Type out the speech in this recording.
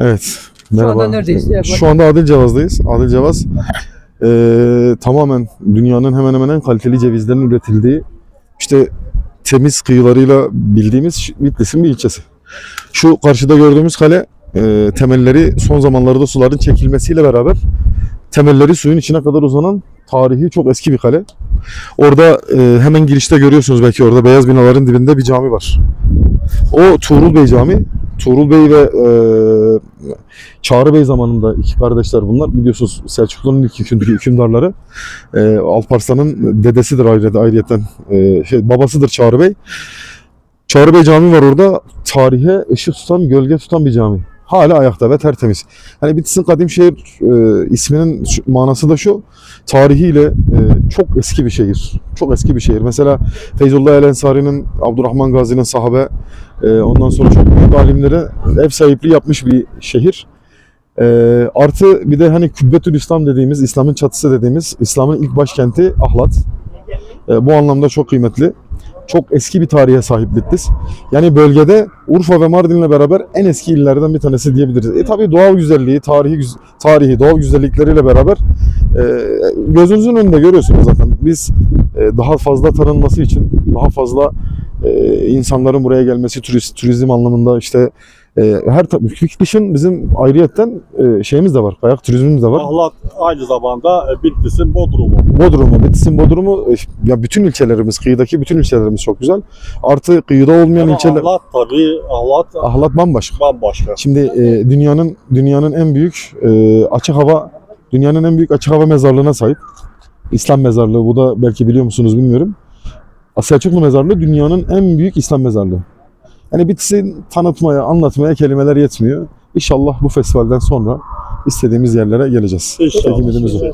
Evet. Şu Merhaba. anda neredeyiz? Yaklaşık- Şu anda Adil Cevaz'dayız. Adil Cevaz eee, tamamen dünyanın hemen hemen en kaliteli cevizlerin üretildiği işte temiz kıyılarıyla bildiğimiz Bitlis'in bir ilçesi. Şu karşıda gördüğümüz kale eee, temelleri son zamanlarda suların çekilmesiyle beraber temelleri suyun içine kadar uzanan tarihi çok eski bir kale. Orada eee, hemen girişte görüyorsunuz belki orada beyaz binaların dibinde bir cami var. O Tuğrul Bey Camii. Tuğrul Bey ve eee Çağrı Bey zamanında iki kardeşler bunlar. Biliyorsunuz Selçuklu'nun ilk hüküm- hükümdarları. Ee, Alparslan'ın dedesidir ayrıca ayrıyeten. Ee, şey, babasıdır Çağrı Bey. Çağrı Bey Camii var orada. Tarihe ışık tutan, gölge tutan bir cami. Hala ayakta ve tertemiz. Hani Bitlis'in kadim şehir e, isminin manası da şu. Tarihiyle e, çok eski bir şehir. Çok eski bir şehir. Mesela Feyzullah El Ensari'nin, Abdurrahman Gazi'nin sahabe, e, ondan sonra çok büyük alimlere ev sahipliği yapmış bir şehir. Ee, artı bir de hani Kübbetül İslam dediğimiz, İslam'ın çatısı dediğimiz, İslam'ın ilk başkenti Ahlat. Ee, bu anlamda çok kıymetli. Çok eski bir tarihe sahip Bitlis. Yani bölgede Urfa ve Mardin'le beraber en eski illerden bir tanesi diyebiliriz. E tabii doğal güzelliği, tarihi tarihi doğal güzellikleriyle beraber e, gözünüzün önünde görüyorsunuz zaten. Biz e, daha fazla tanınması için, daha fazla e, insanların buraya gelmesi, turist, turizm anlamında işte her ta- Bitlis'in bizim ayrıyetten e, şeyimiz de var, kayak turizmimiz de var. Ahlat aynı zamanda e, Bitlis'in Bodrum'u. Bodrum'u, Bitlis'in Bodrum'u, e, ya bütün ilçelerimiz, kıyıdaki bütün ilçelerimiz çok güzel. Artı kıyıda olmayan Ama ilçeler, Ahlat tabii Ahlat Ahlat bambaşka. bambaşka. Şimdi e, dünyanın dünyanın en büyük e, açık hava dünyanın en büyük açık hava mezarlığına sahip. İslam mezarlığı bu da belki biliyor musunuz bilmiyorum. Selçuklu mezarlığı dünyanın en büyük İslam mezarlığı. Yani Bitlis'i tanıtmaya, anlatmaya kelimeler yetmiyor. İnşallah bu festivalden sonra istediğimiz yerlere geleceğiz. İnşallah.